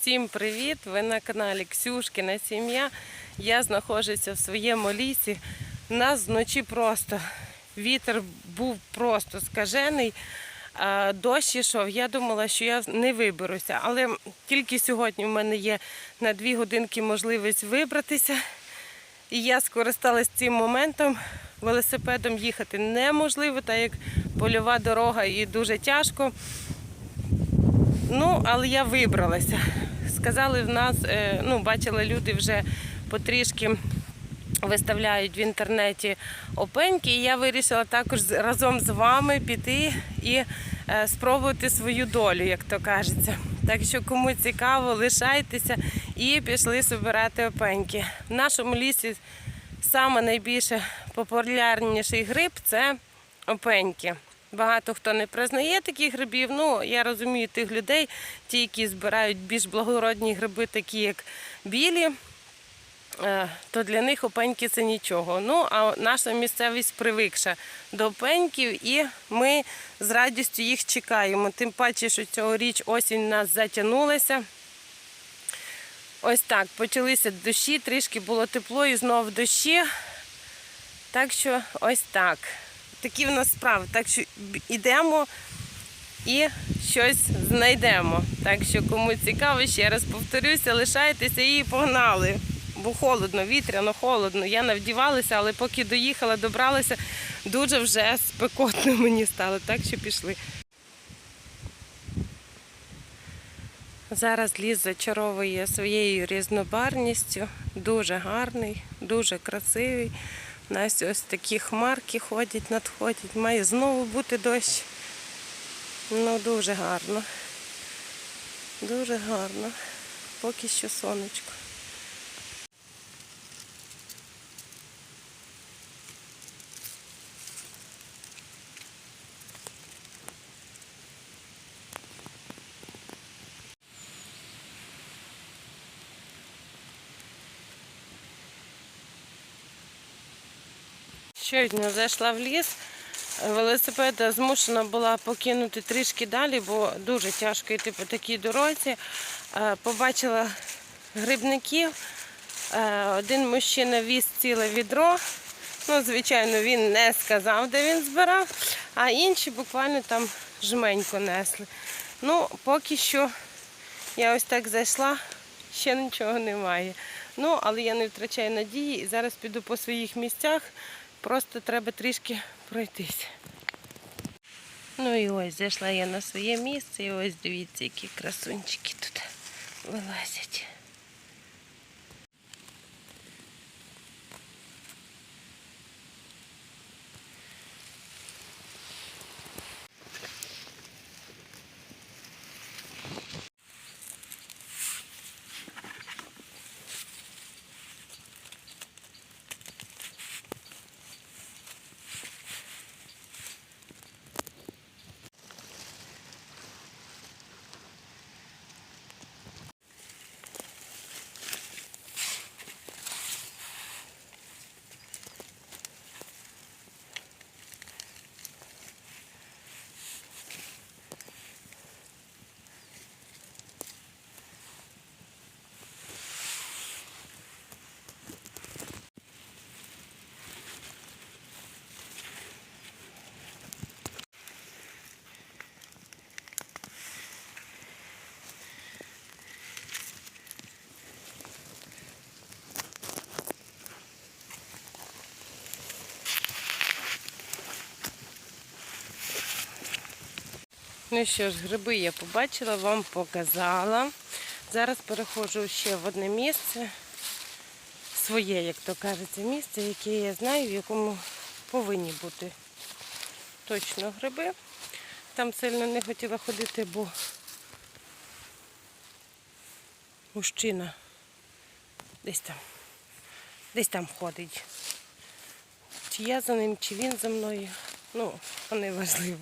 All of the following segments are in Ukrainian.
Всім привіт! Ви на каналі Ксюшкина сім'я. Я знаходжуся в своєму лісі. У нас вночі просто вітер був просто скажений. Дощ ішов. Я думала, що я не виберуся. Але тільки сьогодні в мене є на дві годинки можливість вибратися. І я скористалась цим моментом. Велосипедом їхати неможливо, так як польова дорога і дуже тяжко. Ну, але я вибралася. Сказали в нас, е, ну, бачили, люди вже потрішки виставляють в інтернеті опеньки, і я вирішила також разом з вами піти і е, спробувати свою долю, як то кажеться. Так що, кому цікаво, лишайтеся і пішли збирати опеньки. В нашому лісі найбільше популярніший гриб це опеньки. Багато хто не признає таких грибів. Ну, я розумію тих людей, ті, які збирають більш благородні гриби, такі як білі, е, то для них опеньки це нічого. Ну, а наша місцевість привикша до опеньків, і ми з радістю їх чекаємо. Тим паче, що цьогоріч осінь у нас затягнулася. Ось так, почалися дощі, трішки було тепло і знов дощі. Так що ось так. Такі в нас справи. Так що йдемо і щось знайдемо. Так що кому цікаво, ще раз повторюся, лишайтеся і погнали. Бо холодно, вітряно, холодно. Я навдівалася, але поки доїхала, добралася, дуже вже спекотно мені стало. Так що пішли. Зараз ліс зачаровує своєю різнобарністю. Дуже гарний, дуже красивий. У нас ось такі хмарки ходять, надходять. Має знову бути дощ. Ну, дуже гарно. Дуже гарно. Поки що сонечко. Щойно зайшла в ліс. Велосипеда змушена була покинути трішки далі, бо дуже тяжко йти по такій дорозі. Е, Побачила грибників. Е, Один мужчина віз ціле відро. Ну, звичайно, він не сказав, де він збирав, а інші буквально там жменько несли. Ну, поки що я ось так зайшла, ще нічого немає. Ну, але я не втрачаю надії і зараз піду по своїх місцях. Просто треба трішки пройтись. Ну і ось зайшла я на своє місце, і ось дивіться, які красунчики тут вилазять. Ну що ж, гриби я побачила, вам показала. Зараз переходжу ще в одне місце, своє, як то кажеться, місце, яке я знаю, в якому повинні бути точно гриби. Там сильно не хотіла ходити, бо мужчина десь там, десь там ходить. Чи я за ним, чи він за мною. Ну, то не важливо.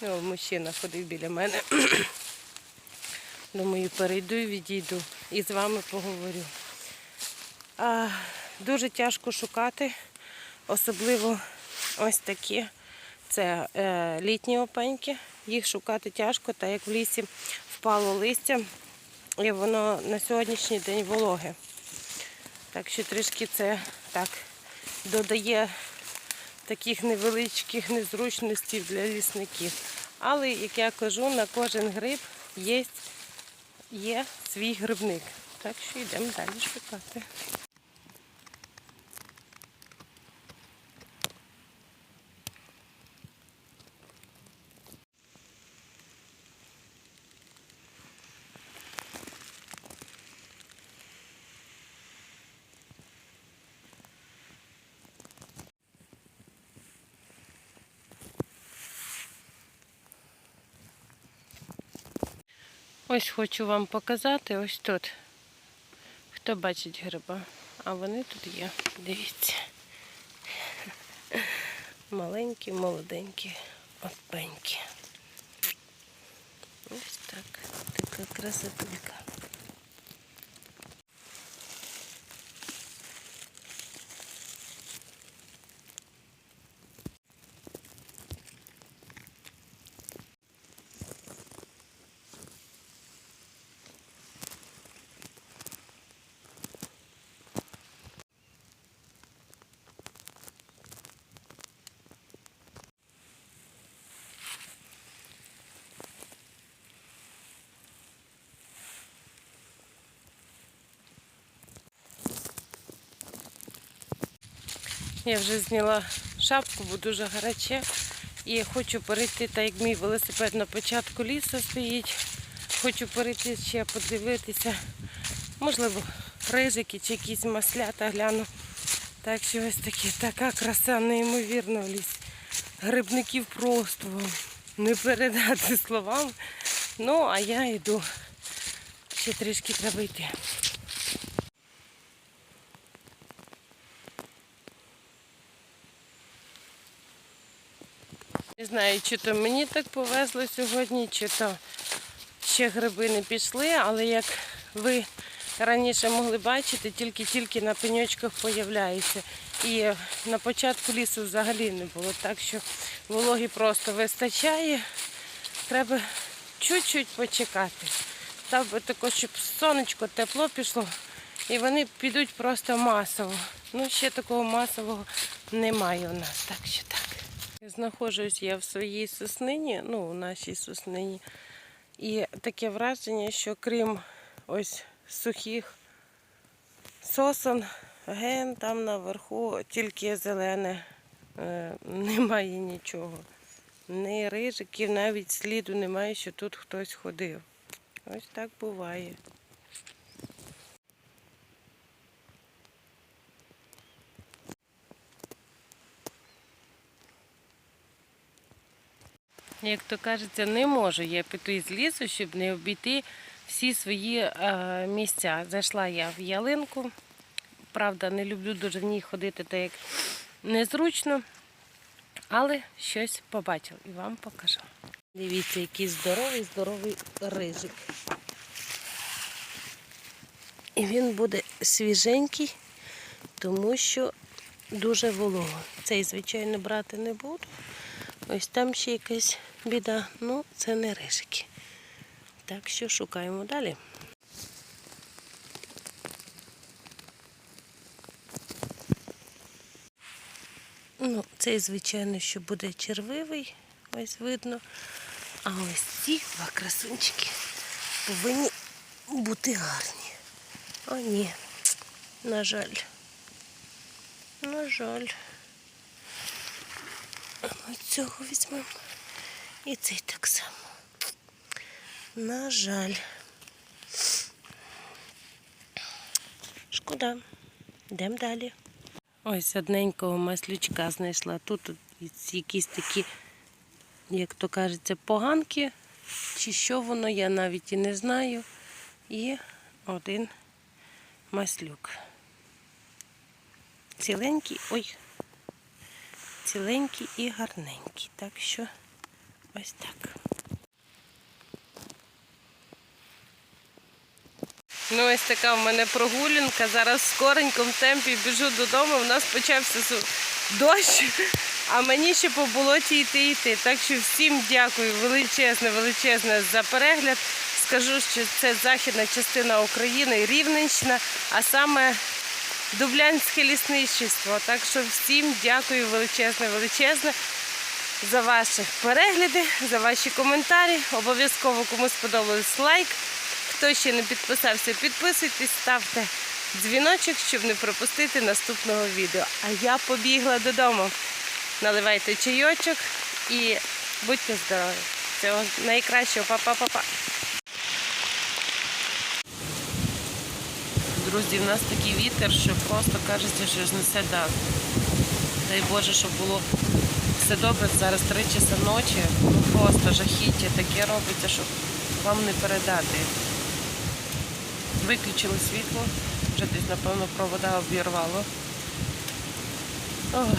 Ну, мужчина ходив біля мене. Думаю, перейду і відійду і з вами поговорю. А, дуже тяжко шукати, особливо ось такі. Це е, літні опеньки. Їх шукати тяжко, так як в лісі впало листя. і воно на сьогоднішній день вологе. Так що трішки це так додає таких невеличких незручностей для лісників. Але, як я кажу, на кожен гриб є, є свій грибник. Так що йдемо далі шукати. Ось хочу вам показати, ось тут. Хто бачить гриба? А вони тут є. Дивіться. Маленькі, молоденькі, опенькі. Ось так. Така красотулька. Я вже зняла шапку, бо дуже гаряче. І хочу перейти, так як мій велосипед на початку лісу стоїть. Хочу перейти ще подивитися. Можливо, рижики чи якісь маслята гляну. Так що ось такі, така краса неймовірна в лісі. Грибників просто не передати словам. Ну, а я йду. Ще трішки треба йти. Не знаю, чи то мені так повезло сьогодні, чи то ще гриби не пішли, але як ви раніше могли бачити, тільки-тільки на пеньочках появляється. І на початку лісу взагалі не було, так що вологі просто вистачає. Треба чуть-чуть почекати. Так би також, щоб сонечко тепло пішло, і вони підуть просто масово. Ну, ще такого масового немає у нас, так що так. Знаходжусь я в своїй соснині, ну, у нашій соснині. І таке враження, що крім ось сухих сосон, ген там наверху тільки зелене, е, немає нічого. Ні рижиків, навіть сліду немає, що тут хтось ходив. Ось так буває. Як то кажеться, не можу я піти з лісу, щоб не обійти всі свої е, місця. Зайшла я в ялинку. Правда, не люблю дуже в ній ходити, так як незручно, але щось побачив і вам покажу. Дивіться, який здоровий, здоровий рижик. І він буде свіженький, тому що дуже волого. Цей, звичайно, брати не буду. Ось там ще якась біда. Ну, це не рижики. Так що шукаємо далі. Ну, цей, звичайно, що буде червивий, ось видно. А ось ці два красунчики повинні бути гарні. О, ні, на жаль. На жаль. Цього візьмемо. І цей так само. На жаль. Шкода. Йдемо далі. Ось одненького маслючка знайшла. Тут якісь такі, як то кажеться, поганки. Чи що воно, я навіть і не знаю. І один маслюк. Ціленький, ой, ціленький і гарненький. Так що ось так. Ну, ось така в мене прогулянка. Зараз в скоренькому темпі біжу додому. У нас почався дощ, а мені ще по болоті йти йти. Так що всім дякую величезне, величезне за перегляд. скажу, що це західна частина України, Рівненщина, а саме Дублянське лісничество. Так що всім дякую величезне, величезне за ваші перегляди, за ваші коментарі. Обов'язково кому сподобалось лайк. Хто ще не підписався, підписуйтесь, ставте дзвіночок, щоб не пропустити наступного відео. А я побігла додому. Наливайте чайочок і будьте здорові. Всього найкращого, Па-па-па-па. Друзі, в нас такий вітер, що просто кажеться, що знесе дах. Дай Боже, щоб було все добре. Зараз три часа ночі. Ну просто жахіття таке робиться, щоб вам не передати. Виключили світло, вже десь, напевно, провода обірвало. Ох.